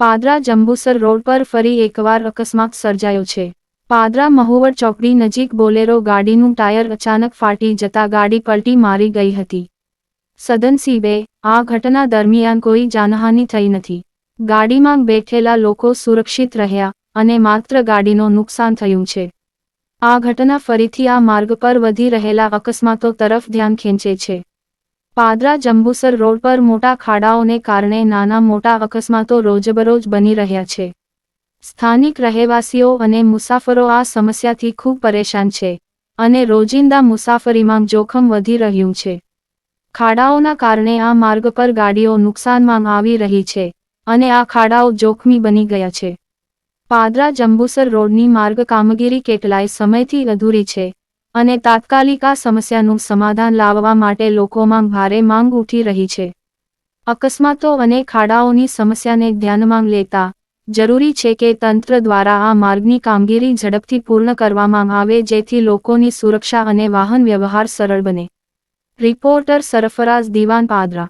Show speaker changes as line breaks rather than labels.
Padra Jambusar road પર ફરી એકવાર અકસ્માત સર્જાયો છે. પાદરા મહુવડ ચોકડી નજીક બોલેરો ગાડીનું ટાયર અચાનક ફાટી જતા ગાડી પલટી મારી ગઈ હતી. સદનસીબે આ ઘટના દરમિયાન કોઈ જાનહાનિ થઈ નથી. ગાડીમાં બેઠેલા લોકો સુરક્ષિત રહ્યા અને માત્ર ગાડીનો નુકસાન થયું છે. આ ઘટના ફરીથી આ માર્ગ પર વધી રહેલા અકસ્માતો તરફ ધ્યાન ખેંચે છે. પાદરા જંબુસર રોડ પર મોટા ખાડાઓને કારણે નાના મોટા અકસ્માતો રોજબરોજ બની રહ્યા છે. સ્થાનિક રહેવાસીઓ અને મુસાફરો આ સમસ્યાથી ખૂબ પરેશાન છે અને રોજિંદા મુસાફરીમાં જોખમ વધી રહ્યું છે. ખાડાઓના કારણે આ માર્ગ પર ગાડીઓ નુકસાનમાં આવી રહી છે અને આ ખાડાઓ જોખમી બની ગયા છે. પાદરા જંબુસર રોડની માર્ગ કામગીરી કેટલાય સમયથી અધૂરી છે અને તાત્કાલિક આ સમસ્યાનું સમાધાન લાવવા માટે લોકોમાં ભારે માંગ ઉઠી રહી છે. અકસ્માતો અને ખાડાઓની સમસ્યાને ધ્યાનમાં લેતા જરૂરી છે કે તંત્ર દ્વારા આ માર્ગની કામગીરી ઝડપથી પૂર્ણ કરવામાં આવે જેથી લોકોની સુરક્ષા અને વાહન વ્યવહાર સરળ બને. રિપોર્ટર સરફરાઝ દિવાન પાદરા